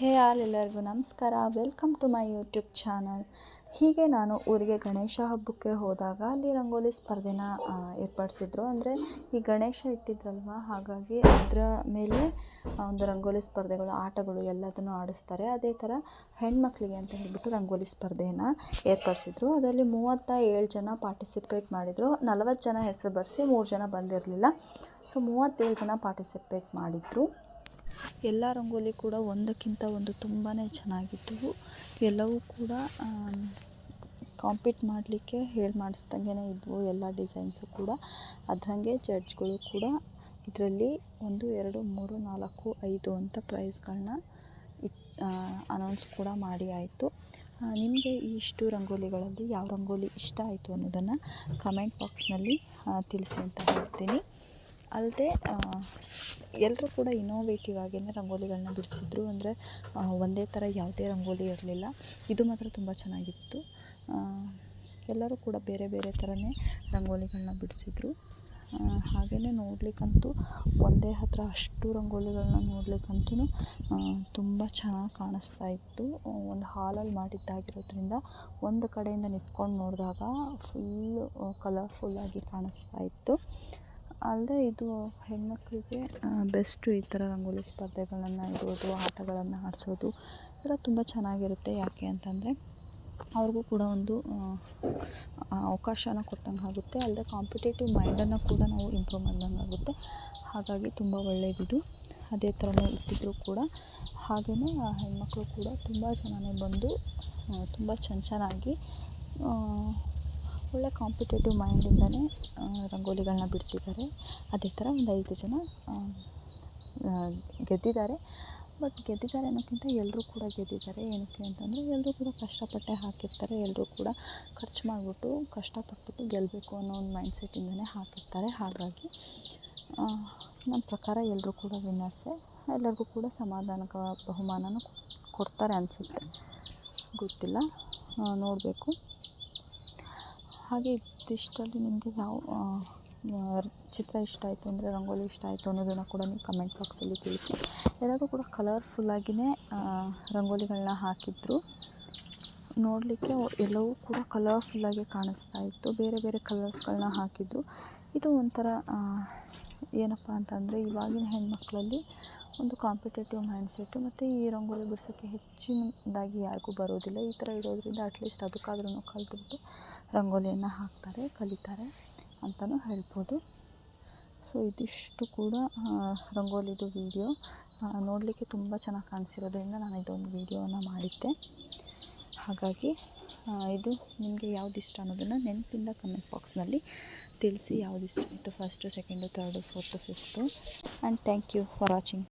ಹೇ all ಎಲ್ಲರಿಗೂ ನಮಸ್ಕಾರ. Welcome to my YouTube channel. ಹೀಗೆ ನಾನು ಊರಿಗೆ ಗಣೇಶ ಹಬ್ಬಕ್ಕೆ ಹೋದಾಗ ಅಲ್ಲಿ ರಂಗೋಲಿ ಸ್ಪರ್ಧೆನ ಏರ್ಪಡಿಸಿದ್ರು. ಅಂದರೆ ಈ ಗಣೇಶ ಇಟ್ಟಿದ್ರಲ್ವ? ಹಾಗಾಗಿ ಅದರ ಮೇಲೆ ಒಂದು ರಂಗೋಲಿ ಸ್ಪರ್ಧೆಗಳು, ಆಟಗಳು ಎಲ್ಲದನ್ನು ಆಡಿಸ್ತಾರೆ. ಅದೇ ಥರ ಹೆಣ್ಮಕ್ಳಿಗೆ ಅಂತ ಹೇಳಿಬಿಟ್ಟು ರಂಗೋಲಿ ಸ್ಪರ್ಧೆಯನ್ನು ಏರ್ಪಡಿಸಿದ್ರು. ಅದರಲ್ಲಿ ಮೂವತ್ತ ಏಳು ಜನ ಪಾರ್ಟಿಸಿಪೇಟ್ ಮಾಡಿದರು. ನಲವತ್ತು ಜನ ಹೆಸರು ಬರೆಸಿ ಮೂರು ಜನ ಬಂದಿರಲಿಲ್ಲ. ಸೊ ಮೂವತ್ತೇಳು ಜನ ಪಾರ್ಟಿಸಿಪೇಟ್ ಮಾಡಿದರು. ಎಲ್ಲ ರಂಗೋಲಿ ಕೂಡ ಒಂದಕ್ಕಿಂತ ಒಂದು ತುಂಬಾ ಚೆನ್ನಾಗಿದ್ದವು ಎಲ್ಲವೂ ಕೂಡ ಕಾಂಪೀಟ್ ಮಾಡಲಿಕ್ಕೆ ಹೇಳಿ ಮಾಡಿಸ್ದಂಗೆ ಇದ್ದವು ಎಲ್ಲ ಡಿಸೈನ್ಸು ಕೂಡ. ಅದ್ರಂಗೆ ಜಡ್ಜ್ಗಳು ಕೂಡ ಇದರಲ್ಲಿ ಒಂದು, ಎರಡು, ಮೂರು, ನಾಲ್ಕು, ಐದು ಅಂತ ಪ್ರೈಸ್ಗಳನ್ನ ಇಟ್ ಅನೌನ್ಸ್ ಕೂಡ ಮಾಡಿ ಆಯಿತು. ನಿಮಗೆ ಇಷ್ಟು ರಂಗೋಲಿಗಳಲ್ಲಿ ಯಾವ ರಂಗೋಲಿ ಇಷ್ಟ ಆಯಿತು ಅನ್ನೋದನ್ನು ಕಮೆಂಟ್ ಬಾಕ್ಸ್ನಲ್ಲಿ ತಿಳಿಸಿ ಅಂತ ಹೇಳ್ತೀನಿ. ಅಲ್ಲದೆ ಎಲ್ಲರೂ ಕೂಡ ಇನೋವೇಟಿವ್ ಆಗಿಯೇ ರಂಗೋಲಿಗಳನ್ನ ಬಿಡಿಸಿದ್ರು. ಅಂದರೆ ಒಂದೇ ಥರ ಯಾವುದೇ ರಂಗೋಲಿ ಇರಲಿಲ್ಲ. ಇದು ಮಾತ್ರ ತುಂಬ ಚೆನ್ನಾಗಿತ್ತು. ಎಲ್ಲರೂ ಕೂಡ ಬೇರೆ ಬೇರೆ ಥರನೇ ರಂಗೋಲಿಗಳನ್ನ ಬಿಡಿಸಿದ್ರು. ಹಾಗೆಯೇ ನೋಡಲಿಕ್ಕಂತೂ ಒಂದೇ ಹತ್ರ ಅಷ್ಟು ರಂಗೋಲಿಗಳನ್ನ ನೋಡಲಿಕ್ಕಂತೂ ತುಂಬ ಚೆನ್ನಾಗಿ ಕಾಣಿಸ್ತಾ ಇತ್ತು. ಒಂದು ಹಾಲಲ್ಲಿ ಮಾಡಿದ್ದಾಗಿರೋದ್ರಿಂದ ಒಂದು ಕಡೆಯಿಂದ ನಿಂತ್ಕೊಂಡು ನೋಡಿದಾಗ ಫುಲ್ಲು ಕಲರ್ಫುಲ್ಲಾಗಿ ಕಾಣಿಸ್ತಾ ಇತ್ತು. ಅಲ್ಲದೆ ಇದು ಹೆಣ್ಮಕ್ಳಿಗೆ ಬೆಸ್ಟು ಈ ಥರ ರಂಗೋಲಿ ಸ್ಪರ್ಧೆಗಳನ್ನು ಇಡೋದು ಆಟಗಳನ್ನು ಆಡಿಸೋದು ಎಲ್ಲ ತುಂಬ ಚೆನ್ನಾಗಿರುತ್ತೆ. ಯಾಕೆ ಅಂತಂದರೆ, ಅವ್ರಿಗೂ ಕೂಡ ಒಂದು ಅವಕಾಶನ ಕೊಟ್ಟಂಗೆ ಆಗುತ್ತೆ. ಅಲ್ಲದೆ ಕಾಂಪಿಟೇಟಿವ್ ಮೈಂಡನ್ನು ಕೂಡ ನಾವು ಇಂಪ್ರೂವ್ ಮಾಡ್ದಂಗೆ ಆಗುತ್ತೆ. ಹಾಗಾಗಿ ತುಂಬ ಒಳ್ಳೆಯದಿದು ಅದೇ ಥರನೇ ಇಟ್ಟಿದ್ರು ಕೂಡ ಹಾಗೆಯೇ ಹೆಣ್ಮಕ್ಳು ಕೂಡ ತುಂಬ ಜನನೇ ಬಂದು ತುಂಬ ಚೆನ್ನ ಚೆನ್ನಾಗಿ ಒಳ್ಳೆ ಕಾಂಪಿಟೇಟಿವ್ ಮೈಂಡಿಂದಲೇ ರಂಗೋಲಿಗಳನ್ನ ಬಿಡಿಸಿದ್ದಾರೆ. ಅದೇ ಥರ ಒಂದು ಐದು ಜನ ಗೆದ್ದಿದ್ದಾರೆ. ಬಟ್ ಗೆದ್ದಿದ್ದಾರೆ ಅನ್ನೋಕ್ಕಿಂತ ಎಲ್ಲರೂ ಕೂಡ ಗೆದ್ದಿದ್ದಾರೆ. ಏನಕ್ಕೆ ಅಂತಂದರೆ ಎಲ್ಲರೂ ಕೂಡ ಕಷ್ಟಪಟ್ಟೆ ಹಾಕಿರ್ತಾರೆ. ಎಲ್ಲರೂ ಕೂಡ ಖರ್ಚು ಮಾಡಿಬಿಟ್ಟು ಕಷ್ಟಪಟ್ಬಿಟ್ಟು ಗೆಲ್ಲಬೇಕು ಅನ್ನೋ ಒಂದು ಮೈಂಡ್ ಸೆಟ್ಟಿಂದನೇ ಹಾಕಿರ್ತಾರೆ. ಹಾಗಾಗಿ ನನ್ನ ಪ್ರಕಾರ ಎಲ್ಲರೂ ಕೂಡ ವಿನ್ನರ್ಸೆ, ಎಲ್ಲರಿಗೂ ಕೂಡ ಸಮಾಧಾನಕ ಬಹುಮಾನನೂ ಕೊಡ್ತಾರೆ ಅನಿಸುತ್ತೆ. ಗೊತ್ತಿಲ್ಲ ನೋಡಬೇಕು. ಹಾಗೆ ಇದಿಷ್ಟರಲ್ಲಿ ನಿಮಗೆ ಯಾವ ಚಿತ್ರ ಇಷ್ಟ ಆಯಿತು ಅಂದರೆ ರಂಗೋಲಿ ಇಷ್ಟ ಆಯಿತು ಅನ್ನೋದನ್ನು ಕೂಡ ನೀವು ಕಮೆಂಟ್ ಬಾಕ್ಸಲ್ಲಿ ತಿಳಿಸಿ. ಎಲ್ಲರೂ ಕೂಡ ಕಲರ್ಫುಲ್ಲಾಗಿಯೇ ರಂಗೋಲಿಗಳನ್ನ ಹಾಕಿದ್ರು. ನೋಡಲಿಕ್ಕೆ ಎಲ್ಲವೂ ಕೂಡ ಕಲರ್ಫುಲ್ಲಾಗಿ ಕಾಣಿಸ್ತಾ ಇತ್ತು. ಬೇರೆ ಬೇರೆ ಕಲರ್ಸ್ಗಳನ್ನ ಹಾಕಿದ್ದು ಇದು ಒಂಥರ ಏನಪ್ಪ ಅಂತಂದರೆ ಇವಾಗಿನ ಹೆಣ್ಮಕ್ಳಲ್ಲಿ ಒಂದು ಕಾಂಪಿಟೇಟಿವ್ ಮೈಂಡ್ಸೆಟ್ಟು ಮತ್ತು ಈ ರಂಗೋಲಿ ಬಿಡ್ಸೋಕ್ಕೆ ಹೆಚ್ಚಿನದಾಗಿ ಯಾರಿಗೂ ಬರೋದಿಲ್ಲ. ಈ ಥರ ಇರೋದರಿಂದ ಅಟ್ಲೀಸ್ಟ್ ಅದಕ್ಕಾದ್ರೂ ಕಲಿತ್ಬಿಟ್ಟು ರಂಗೋಲಿಯನ್ನು ಹಾಕ್ತಾರೆ, ಕಲಿತಾರೆ ಅಂತಲೂ ಹೇಳ್ಬೋದು. ಸೊ ಇದಿಷ್ಟು ಕೂಡ ರಂಗೋಲಿದು ವೀಡಿಯೋ ನೋಡಲಿಕ್ಕೆ ತುಂಬ ಚೆನ್ನಾಗಿ ಕಾಣಿಸಿರೋದ್ರಿಂದ ನಾನು ಇದೊಂದು ವೀಡಿಯೋನ ಮಾಡಿದ್ದೆ. ಹಾಗಾಗಿ ಇದು ನಿಮಗೆ ಯಾವ್ದು ಇಷ್ಟ ಅನ್ನೋದನ್ನು ನೆನಪಿಂದ ಕಮೆಂಟ್ ಬಾಕ್ಸ್ನಲ್ಲಿ ತಿಳಿಸಿ ಯಾವ್ದು ಇಷ್ಟ ಆಯಿತು first second third fourth fifth and thank you for watching